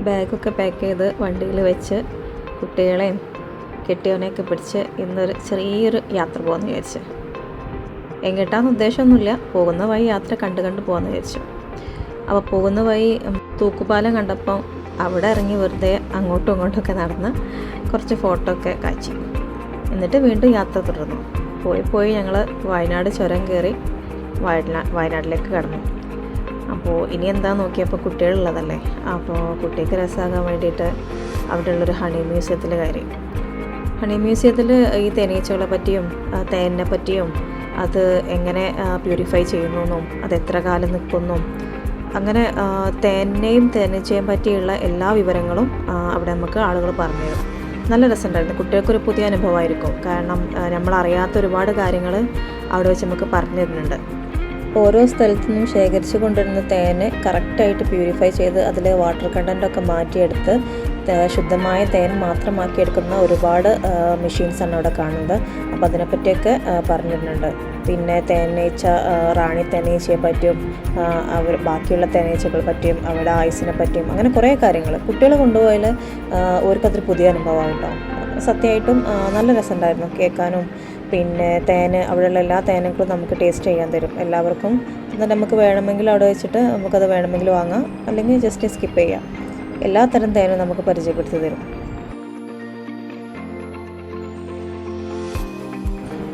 ബാഗൊക്കെ പാക്ക് ചെയ്ത് വണ്ടിയിൽ വെച്ച് കുട്ടികളെയും കെട്ടിയവനെയൊക്കെ പിടിച്ച് ഇന്നൊരു ചെറിയൊരു യാത്ര പോകുന്നു വിചാരിച്ച്. എങ്ങോട്ടാന്ന് ഉദ്ദേശമൊന്നുമില്ല. പോകുന്ന വഴി യാത്ര കണ്ട് കണ്ട് പോകാമെന്ന് വിചാരിച്ചു. അപ്പോൾ പോകുന്ന വഴി തൂക്കുപാലം കണ്ടപ്പോൾ അവിടെ ഇറങ്ങി വെറുതെ അങ്ങോട്ടും ഇങ്ങോട്ടുമൊക്കെ നടന്ന് കുറച്ച് ഫോട്ടോ ഒക്കെ കാച്ചി എന്നിട്ട് വീണ്ടും യാത്ര തുടർന്നു. പോയി പോയി ഞങ്ങൾ വയനാട് ചുരം കയറി വയനാ വയനാട്ടിലേക്ക് കടന്നു. അപ്പോൾ ഇനി എന്താ നോക്കിയപ്പോൾ കുട്ടികളുള്ളതല്ലേ? അപ്പോൾ കുട്ടിക്ക് രസമാകാൻ വേണ്ടിയിട്ട് അവിടെ അവിടെയുള്ളൊരു ഹണി മ്യൂസിയത്തിൽ കയറി ഹണി മ്യൂസിയത്തിൽ ഈ തേനീച്ചകളെ പറ്റിയും തേനെ തേനിനെ പറ്റിയും അത് എങ്ങനെ പ്യൂരിഫൈ ചെയ്യുന്നു എന്നും അത് എത്ര കാലം നിൽക്കുന്നു അങ്ങനെ തേനെയും തേനീച്ചയും പറ്റിയുള്ള എല്ലാ വിവരങ്ങളും അവിടെ നമുക്ക് ആളുകൾ പറഞ്ഞു തരും. നല്ല രസമുണ്ടായിരുന്നു. കുട്ടികൾക്കൊരു പുതിയ അനുഭവമായിരിക്കും. കാരണം നമ്മൾ നമ്മളറിയാത്ത ഒരുപാട് കാര്യങ്ങൾ അവിടെ വെച്ച് നമുക്ക് പറഞ്ഞു തരുന്നുണ്ട്. ഓരോ സ്ഥലത്തു നിന്നും ശേഖരിച്ചു കൊണ്ടിരുന്ന തേന് കറക്റ്റായിട്ട് പ്യൂരിഫൈ ചെയ്ത് അതിൽ വാട്ടർ കണ്ടന്റൊക്കെ മാറ്റിയെടുത്ത് ശുദ്ധമായ തേൻ മാത്രമാക്കിയെടുക്കുന്ന ഒരുപാട് മെഷീൻസാണ് അവിടെ കാണുന്നത്. അപ്പോൾ അതിനെപ്പറ്റിയൊക്കെ പറഞ്ഞിട്ടുണ്ട് പിന്നെ തേനീച്ച റാണി തേനീച്ചയെ പറ്റിയും അവർ ബാക്കിയുള്ള തേനീച്ചകളെ പറ്റിയും അവരുടെ ആയുസിനെ പറ്റിയും അങ്ങനെ കുറേ കാര്യങ്ങൾ കുട്ടികളെ കൊണ്ടുപോയാൽ അവർക്കതൊരു പുതിയ അനുഭവമാണ് കേട്ടോ സത്യമായിട്ടും നല്ല രസമുണ്ടായിരുന്നു കേൾക്കാനും പിന്നെ തേൻ അവിടെയുള്ള എല്ലാ തേനുകളും നമുക്ക് ടേസ്റ്റ് ചെയ്യാൻ തരും എല്ലാവർക്കും. എന്നാൽ നമുക്ക് വേണമെങ്കിൽ അവിടെ വെച്ചിട്ട് നമുക്കത് വേണമെങ്കിൽ വാങ്ങാം. അല്ലെങ്കിൽ ജസ്റ്റ് സ്കിപ്പ് ചെയ്യാം. എല്ലാ തരം തേനും നമുക്ക് പരിചയപ്പെടുത്തി തരും.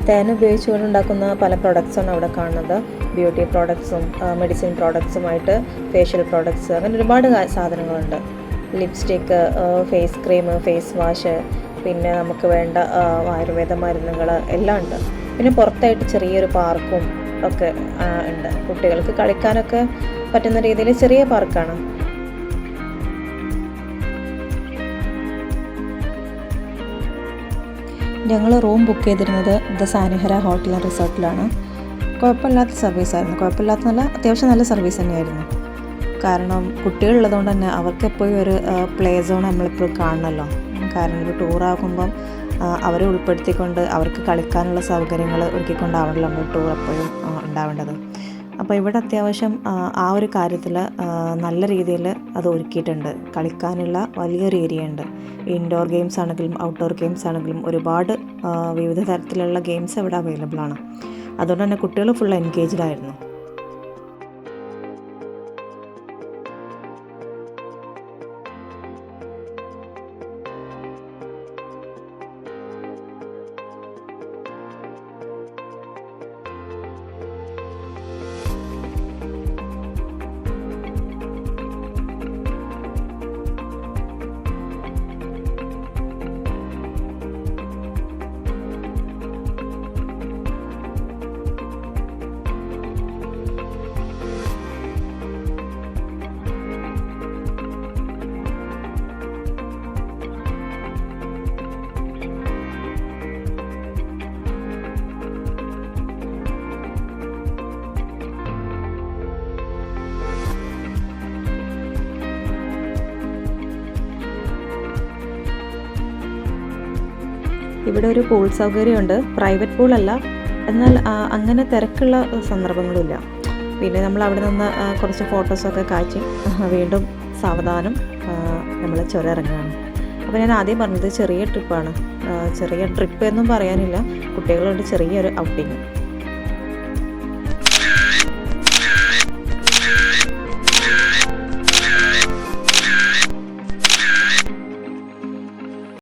തേൻ ഉപയോഗിച്ചുകൊണ്ട് ഉണ്ടാക്കുന്ന പല പ്രോഡക്ട്സാണ് അവിടെ കാണുന്നത്. ബ്യൂട്ടി പ്രോഡക്ട്സും മെഡിസിൻ പ്രോഡക്ട്സുമായിട്ട് ഫേഷ്യൽ പ്രോഡക്ട്സ് അങ്ങനെ ഒരുപാട് സാധനങ്ങളുണ്ട്. Lipstick face cream face wash പിന്നെ നമുക്ക് വേണ്ട ആയുർവേദ മരുന്നുകൾ എല്ലാം ഉണ്ട്. പിന്നെ പുറത്തായിട്ട് ചെറിയൊരു പാർക്കും ഒക്കെ ഉണ്ട്. കുട്ടികൾക്ക് കളിക്കാനൊക്കെ പറ്റുന്ന രീതിയിൽ ചെറിയ പാർക്കാണ്. ഞങ്ങൾ റൂം ബുക്ക് ചെയ്തിരുന്നത് ദ സാനിഹര ഹോട്ടൽ ആൻഡ് റിസോർട്ടിലാണ്. കുഴപ്പമില്ലാത്ത സർവീസായിരുന്നു കുഴപ്പമില്ലാത്ത നല്ല അത്യാവശ്യം നല്ല സർവീസ് തന്നെയായിരുന്നു. കാരണം കുട്ടികളുള്ളതുകൊണ്ട് തന്നെ അവർക്ക് എപ്പോഴും ഒരു പ്ലേ സോൺ നമ്മളിപ്പോൾ കാണണമല്ലോ. കാരണം ഒരു ടൂറാകുമ്പം അവരെ ഉൾപ്പെടുത്തിക്കൊണ്ട് അവർക്ക് കളിക്കാനുള്ള സൗകര്യങ്ങൾ ഒരുക്കിക്കൊണ്ടാവണമല്ലോ നമ്മൾ ടൂർ എപ്പോഴും ഉണ്ടാവേണ്ടത്. അപ്പോൾ ഇവിടെ അത്യാവശ്യം ആ, ഒരു കാര്യത്തിൽ നല്ല രീതിയിൽ അത് ഒരുക്കിയിട്ടുണ്ട്. കളിക്കാനുള്ള വലിയൊരു ഏരിയ ഉണ്ട് ഇൻഡോർ ഗെയിംസ് ആണെങ്കിലും ഔട്ട്ഡോർ ഗെയിംസ് ആണെങ്കിലും ഒരുപാട് വിവിധ തരത്തിലുള്ള ഗെയിംസ് ഇവിടെ അവൈലബിൾ ആണ്. അതുകൊണ്ട് തന്നെ കുട്ടികൾ ഫുൾ എൻഗേജ്ഡ് ആയിരുന്നു. ഇവിടെ ഒരു പൂൾ സൗകര്യമുണ്ട്. പ്രൈവറ്റ് പൂളല്ല എന്നാൽ അങ്ങനെ തിരക്കുള്ള സന്ദർഭങ്ങളുമില്ല. പിന്നെ നമ്മൾ അവിടെ നിന്ന് കുറച്ച് ഫോട്ടോസൊക്കെ കാച്ചി വീണ്ടും സാവധാനം നമ്മൾ ചുരം ഇറങ്ങുകയാണ് അപ്പോൾ ഞാൻ ആദ്യം പറഞ്ഞത് ചെറിയ ട്രിപ്പാണ് ചെറിയ ട്രിപ്പ് എന്നും പറയാനില്ല. കുട്ടികളുടെ ചെറിയൊരു ഔട്ടിങ്